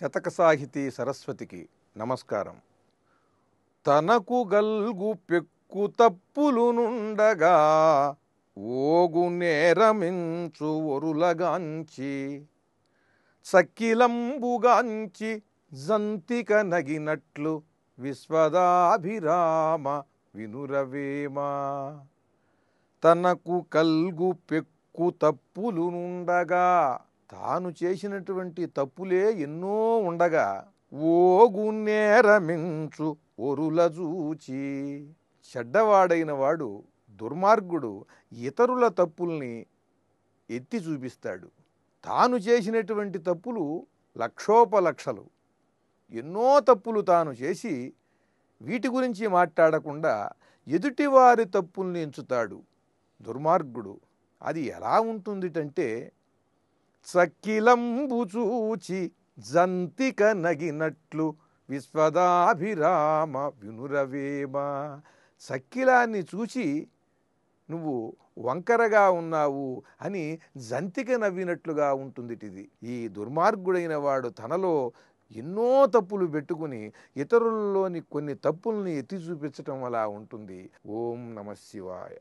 శతక సాహితీ సరస్వతికి నమస్కారం. తనకు గల్గు పెక్కు తప్పులు నుండగా ఓగు నేరమించు ఒరులగాంచి సక్కిలంబుగాంచి జంతిక నగినట్లు విశ్వదాభిరామ వినురవేమా. తనకు కల్గు పెక్కు తప్పులు నుండగా తాను చేసినటువంటి తప్పులే ఎన్నో ఉండగా ఓగు నేరమించు ఒరుల చూచి చెడ్డవాడైన వాడు దుర్మార్గుడు ఇతరుల తప్పుల్ని ఎత్తి చూపిస్తాడు. తాను చేసినటువంటి తప్పులు లక్షోపలక్షలు. ఎన్నో తప్పులు తాను చేసి వీటి గురించి మాట్లాడకుండా ఎదుటివారి తప్పుల్ని ఎంచుతాడు. దుర్మార్గుడు అది ఎలా ఉంటుందిటంటే చక్కిలంబు చూచి జంతిక నగినట్లు విశ్వదాభిరామ వినురవేమ. చక్కిలాన్ని చూచి నువ్వు వంకరగా ఉన్నావు అని జంతిక నవ్వినట్లుగా ఉంటుందిటిది. ఈ దుర్మార్గుడైన వాడు తనలో ఎన్నో తప్పులు పెట్టుకుని ఇతరుల్లోని కొన్ని తప్పుల్ని ఎత్తి చూపించటం అలా ఉంటుంది. ఓం నమ శివాయ.